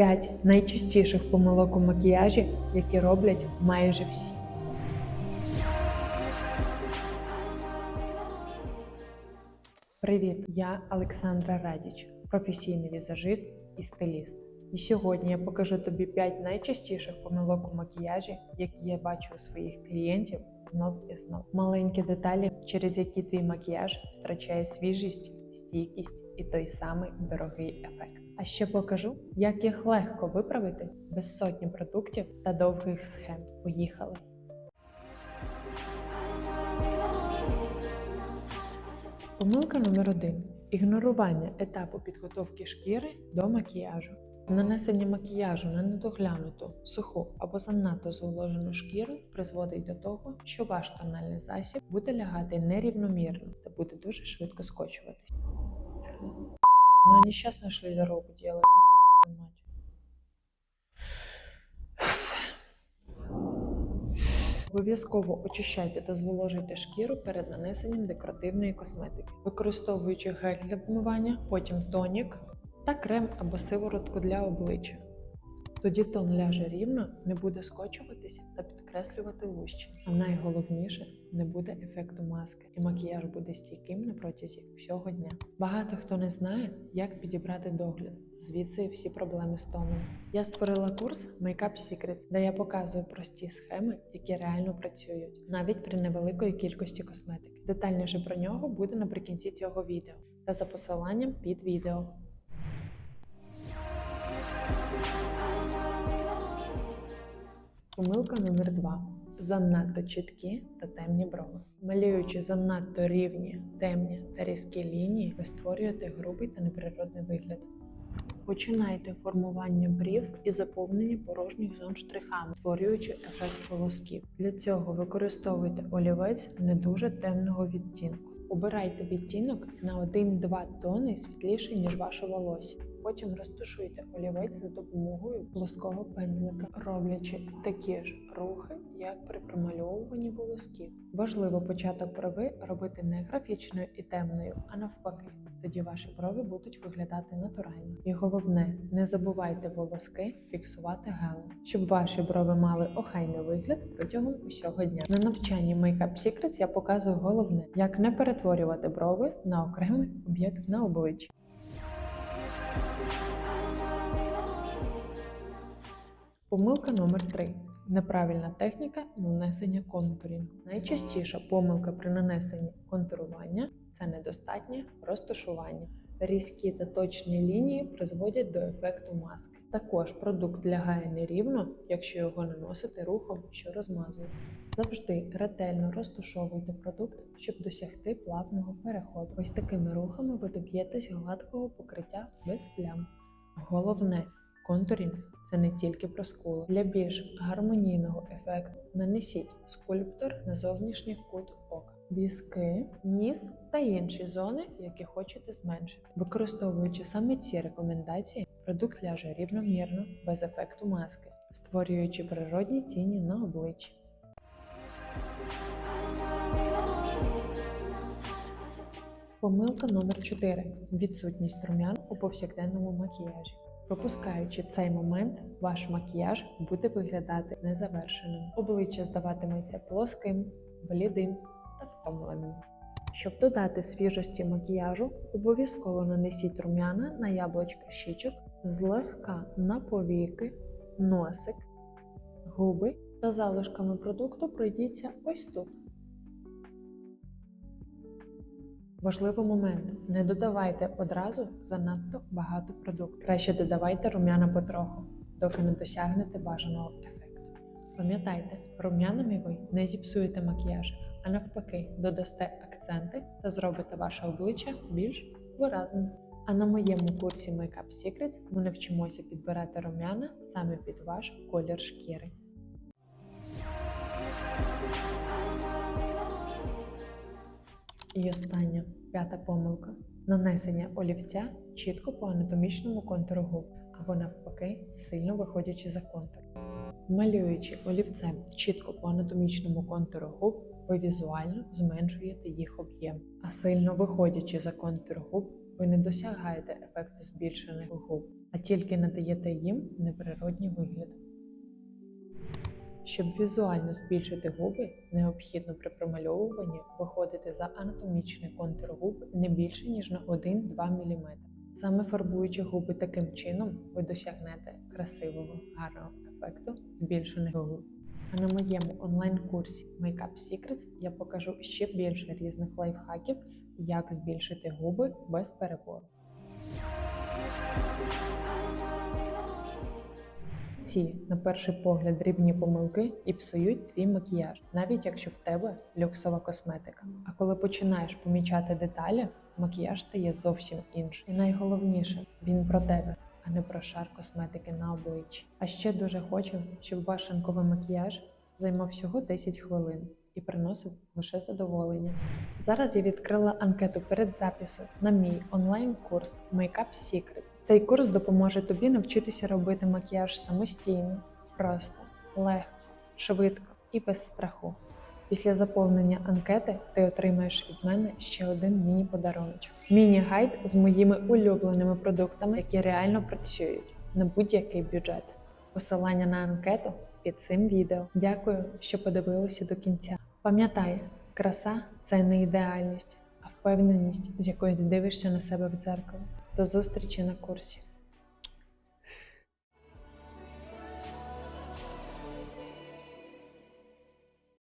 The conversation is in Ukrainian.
5 найчастіших помилок у макіяжі, які роблять майже всі. Привіт, я Олександра Радіч, професійний візажист і стиліст. І сьогодні я покажу тобі 5 найчастіших помилок у макіяжі, які я бачу у своїх клієнтів знов і знов. Маленькі деталі, через які твій макіяж втрачає свіжість, стійкість і той самий дорогий ефект. А ще покажу, як їх легко виправити без сотні продуктів та довгих схем. Поїхали! Помилка номер один: ігнорування етапу підготовки шкіри до макіяжу. Нанесення макіяжу на недоглянуту, суху або занадто зволожену шкіру призводить до того, що ваш тональний засіб буде лягати нерівномірно та буде дуже швидко скочуватись. Ну они сейчас нашли дорогу делать. Обов'язково очищайте та зволожуйте шкіру перед нанесенням декоративної косметики, використовуючи гель для вмивання, потім тонік та крем або сиворотку для обличчя. Тоді тон ляже рівно, не буде скочуватися та підкреслювати лущі. А найголовніше не буде ефекту маски, і макіяж буде стійким на протязі всього дня. Багато хто не знає, як підібрати догляд. Звідси всі проблеми з тоном. Я створила курс Makeup Secrets, де я показую прості схеми, які реально працюють, навіть при невеликої кількості косметики. Детальніше про нього буде наприкінці цього відео та за посиланням під відео. Помилка номер 2 Занадто чіткі та темні брови. Малюючи занадто рівні, темні та різкі лінії, ви створюєте грубий та неприродний вигляд. Починайте формування брів і заповнення порожніх зон штрихами, створюючи ефект волосків. Для цього використовуйте олівець не дуже темного відтінку. Обирайте відтінок на 1-2 тони світліший, ніж ваше волосся. Потім розташуйте олівець за допомогою плоского пензлика, роблячи такі ж рухи, як при промальовуванні волосків. Важливо початок брови робити не графічною і темною, а навпаки. Тоді ваші брови будуть виглядати натурально. І головне, не забувайте волоски фіксувати гелем, щоб ваші брови мали охайний вигляд протягом усього дня. На навчанні Makeup Secrets я показую головне, як не перетворювати брови на окремий об'єкт на обличчі. Помилка номер 3 Неправильна техніка нанесення контурів. Найчастіша помилка при нанесенні контурування це недостатнє розташування. Різкі та точні лінії призводять до ефекту маски. Також продукт лягає нерівно, якщо його наносити рухом, що розмазує. Завжди ретельно розташовуйте продукт, щоб досягти плавного переходу. Ось такими рухами ви доб'єтесь гладкого покриття без плям. Головне, контурінг це не тільки про скулу. Для більш гармонійного ефекту нанесіть скульптор на зовнішній кут ока, візки, ніс та інші зони, які хочете зменшити. Використовуючи саме ці рекомендації, продукт ляже рівномірно, без ефекту маски, створюючи природні тіні на обличчі. Помилка номер 4 відсутність рум'ян у повсякденному макіяжі. Пропускаючи цей момент, ваш макіяж буде виглядати незавершеним. Обличчя здаватиметься плоским, блідим та втомленим. Щоб додати свіжості макіяжу, обов'язково нанесіть рум'яна на яблучка щічок, злегка на повіки, носик, губи та залишками продукту пройдіться ось тут. Важливий момент: не додавайте одразу занадто багато продукту. Краще додавайте рум'яна потроху, доки не досягнете бажаного ефекту. Пам'ятайте, рум'янами ви не зіпсуєте макіяж, а навпаки, додасте акценти та зробите ваше обличчя більш виразним. А на моєму курсі Makeup Secrets ми навчимося підбирати рум'яна саме під ваш колір шкіри. І остання п'ята помилка нанесення олівця чітко по анатомічному контуру губ або навпаки, сильно виходячи за контур. Малюючи олівцем чітко по анатомічному контуру губ, ви візуально зменшуєте їх об'єм, а сильно виходячи за контур губ, ви не досягаєте ефекту збільшених губ. а тільки надаєте їм неприродній вигляд. Щоб візуально збільшити губи, необхідно при промальовуванні виходити за анатомічний контур губ не більше ніж на 1-2 мм. Саме фарбуючи губи таким чином, ви досягнете красивого, гарного ефекту збільшених губ. А на моєму онлайн-курсі Makeup Secrets я покажу ще більше різних лайфхаків, як збільшити губи без перебору. Ці, на перший погляд, дрібні помилки і псують твій макіяж, навіть якщо в тебе люксова косметика. А коли починаєш помічати деталі, макіяж стає зовсім іншим. І найголовніше, він про тебе, а не про шар косметики на обличчі. А ще дуже хочу, щоб ваш ранковий макіяж займав всього 10 хвилин і приносив лише задоволення. Зараз я відкрила анкету перед записом на мій онлайн-курс Makeup Secrets. Цей курс допоможе тобі навчитися робити макіяж самостійно, просто, легко, швидко і без страху. Після заповнення анкети ти отримаєш від мене ще один міні-подарунок. Міні-гайд з моїми улюбленими продуктами, які реально працюють на будь-який бюджет. Посилання на анкету під цим відео. Дякую, що подивилися до кінця. Пам'ятай, краса це не ідеальність, а впевненість, з якою ти дивишся на себе в дзеркало. До зустрічі на курсі.